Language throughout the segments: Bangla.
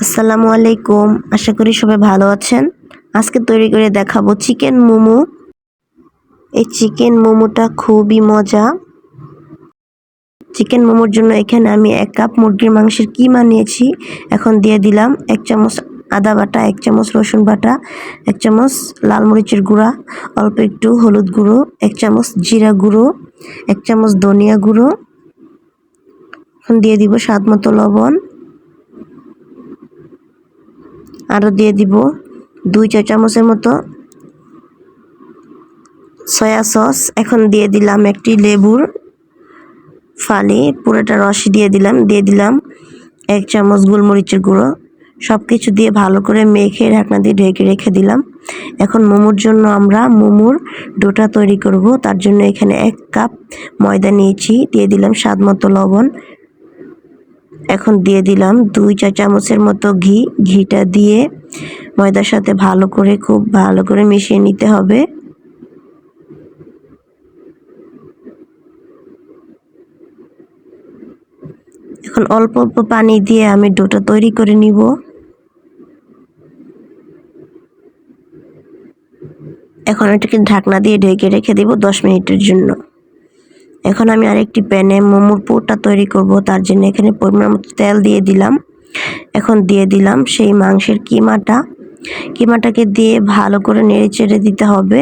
আসসালামু আলাইকুম। আশা করি সবাই ভালো আছেন। আজকে তৈরি করে দেখাবো চিকেন মোমো। এই চিকেন মোমোটা খুবই মজা। চিকেন মোমোর জন্য এখানে আমি এক কাপ মুরগির মাংসের কিমা নিয়েছি। এখন দিয়ে দিলাম এক চামচ আদা বাটা, এক চামচ রসুন বাটা, এক চামচ লাল মরিচের গুঁড়া, অল্প একটু হলুদ গুঁড়ো, এক চামচ জিরা গুঁড়ো, এক চামচ ধনিয়া গুঁড়ো। এখন দিয়ে দিব স্বাদ মতো লবণ। আরও দিয়ে দিব দুই চা চামচের মতো সয়া সস। এখন দিয়ে দিলাম একটি লেবুর ফালি, পুরোটা রস দিয়ে দিলাম দিয়ে দিলাম এক চামচ গোলমরিচের গুঁড়ো। সব কিছু দিয়ে ভালো করে মেখে ঢাকনা দিয়ে ঢেকে রেখে দিলাম। এখন মোমোর জন্য আমরা মোমোর ডোটা তৈরি করব। তার জন্য এখানে এক কাপ ময়দা নিয়েছি, দিয়ে দিলাম স্বাদ মতো লবণ এখন দিয়ে দিলাম দুই চা চামচের মতো ঘি। ঘিটা দিয়ে ময়দার সাথে ভালো করে, খুব ভালো করে মিশিয়ে নিতে হবে। এখন অল্প অল্প পানি দিয়ে আমি ডোটা তৈরি করে নিব। এখন এটাকে ঢাকনা দিয়ে ঢেকে রেখে দিব দশ মিনিটের জন্য। এখন আমি আরেকটি প্যানে মোমোর পুরটা তৈরি করব, তার জন্য এখানে পরিমাণ মতো তেল দিয়ে দিলাম। এখন দিয়ে দিলাম সেই মাংসের কিমাটা। কিমাটাকে দিয়ে ভালো করে নেড়ে চেড়ে দিতে হবে।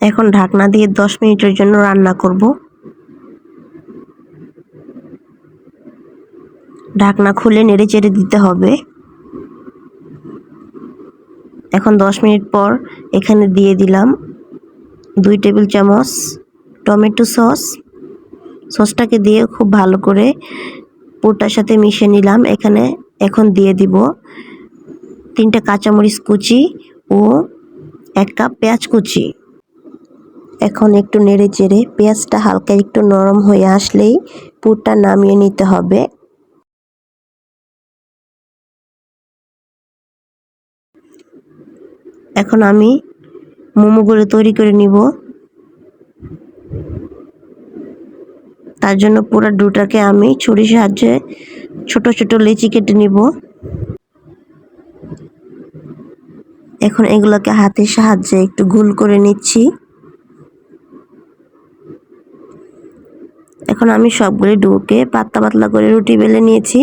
এখন ঢাকনা দিয়ে দশ মিনিটের জন্য রান্না করব। ঢাকনা খুলে নেড়ে চেড়ে দিতে হবে। এখন দশ মিনিট পর এখানে দিয়ে দিলাম দুই টেবিল চামচ টমেটো সস। সসটাকে দিয়ে খুব ভালো করে পুরটার সাথে মিশিয়ে নিলাম। এখানে এখন দিয়ে দিব তিনটা কাঁচামরিচ কুচি ও এক কাপ পেঁয়াজ কুচি। এখন একটু নেড়ে চেড়ে পেঁয়াজটা হালকা একটু নরম হয়ে আসলেই পুরটা নামিয়ে নিতে হবে। এখন আমি মোমোগুলো তৈরি করে নিব। তার জন্য পুরো ডুটাকে আমি ছুরির সাহায্যে ছোট ছোট লেচি কেটে নিব। এখন এগুলোকে হাতের সাহায্যে একটু গোল করে নিচ্ছি। এখন আমি সবগুলি ডুকে পাতলা পাতলা করে রুটি বেলে নিয়েছি।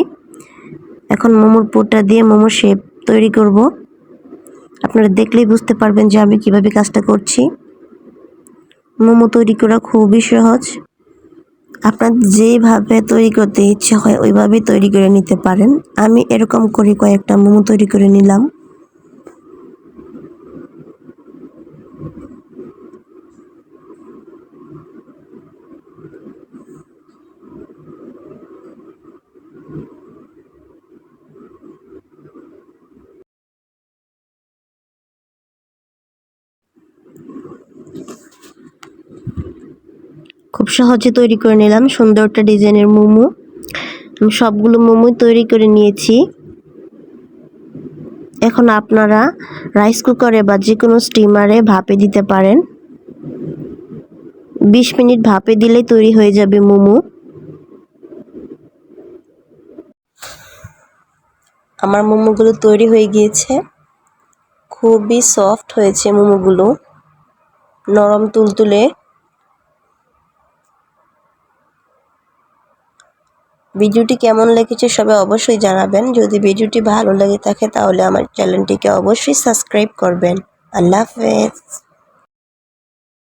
এখন মোমোর পোটা দিয়ে মোমোর শেপ তৈরি করব। আপনারা দেখলেই বুঝতে পারবেন যে আমি কীভাবে কাজটা করছি। মোমো তৈরি করা খুবই সহজ। আপনার যেভাবে তৈরি করতে ইচ্ছে হয়, ওইভাবেই তৈরি করে নিতে পারেন। আমি এরকম করে কয়েকটা মোমো তৈরি করে নিলাম। খুব সহজে তৈরি করে নিলাম। সুন্দর একটা ডিজাইনের মোমো। আমি সবগুলো মোমোই তৈরি করে নিয়েছি। এখন আপনারা রাইস কুকারে বা যে কোনো স্টিমারে ভাপে দিতে পারেন। বিশ মিনিট ভাপে দিলেই তৈরি হয়ে যাবে মোমো। আমার মোমোগুলো তৈরি হয়ে গিয়েছে। খুবই সফট হয়েছে মোমোগুলো। নরম তুলতুলে ভিডিওটি কেমন লেগেছে সবে অবশ্যই জানাবেন। যদি ভিডিওটি ভালো লেগে থাকে তাহলে আমার চ্যানেলটিকে অবশ্যই সাবস্ক্রাইব করবেন। আল্লাহ হাফেজ।